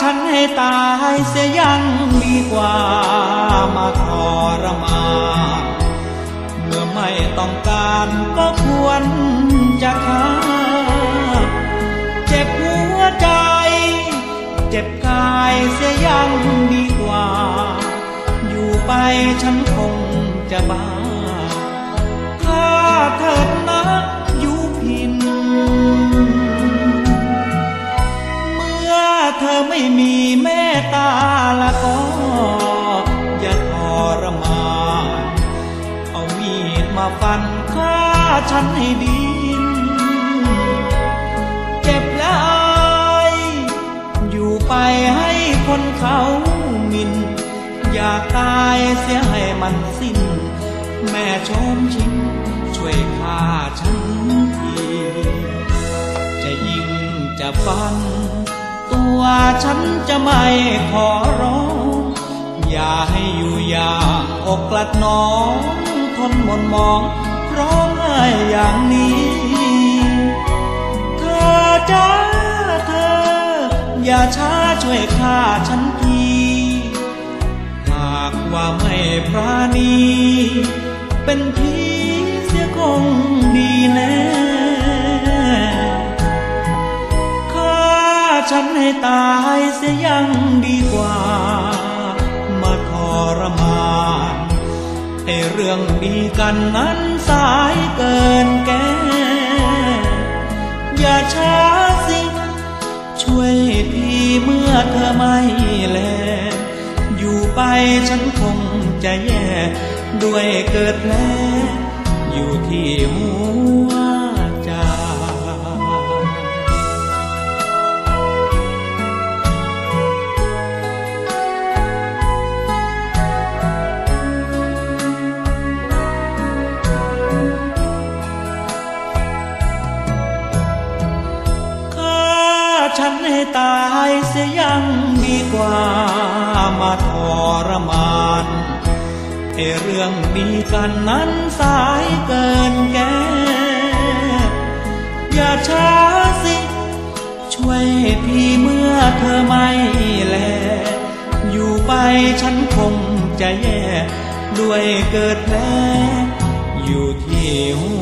ฉันให้ตายเสียยังดีกว่ามาทรมานเมื่อไม่ต้องการก็ควรจะฆ่าเจ็บหัวใจ เจ็บกายเสียยังดีกว่า อยู่ไปฉันคงจะบ้า เธอไม่มีเมตตาละก็อย่าทรมานเอามีดมาฟันฆ่าฉันให้ดินเจ็บและอายอยู่ไปให้คนเขามิน อยากตายเสียให้มันสิ้น แม่ชมชิงช่วยฆ่าฉันที จะยิงจะฟัน ตัวฉันจะไม่ขอร้อง อย่าให้อยู่อย่างอกกลัดน้องทนหมนมองร้องไห้อย่างนี้ เธอจ้าเธอ อย่าช้าช่วยฆ่าฉันทีหากว่าไม่พราณี เป็นผีเสียคงดีแน่ ฉันให้ตายเสียยังดีกว่า มาทรมานให้เรื่องดีกันนั้นสายเกินแก้อย่าช้าสิ ช่วยพี่เมื่อเธอไม่แล อยู่ไปฉันคงจะแย่ ด้วยเกิดแลอยู่ที่หัว ตายเสียยังดีกว่ามาทรมานเรื่องดีกันนั้นสายเกินแก้อย่าช้าสิ ช่วยพี่เมื่อเธอไม่แล อยู่ไปฉันคงจะแย่ ด้วยเกิดแผลอยู่ที่หั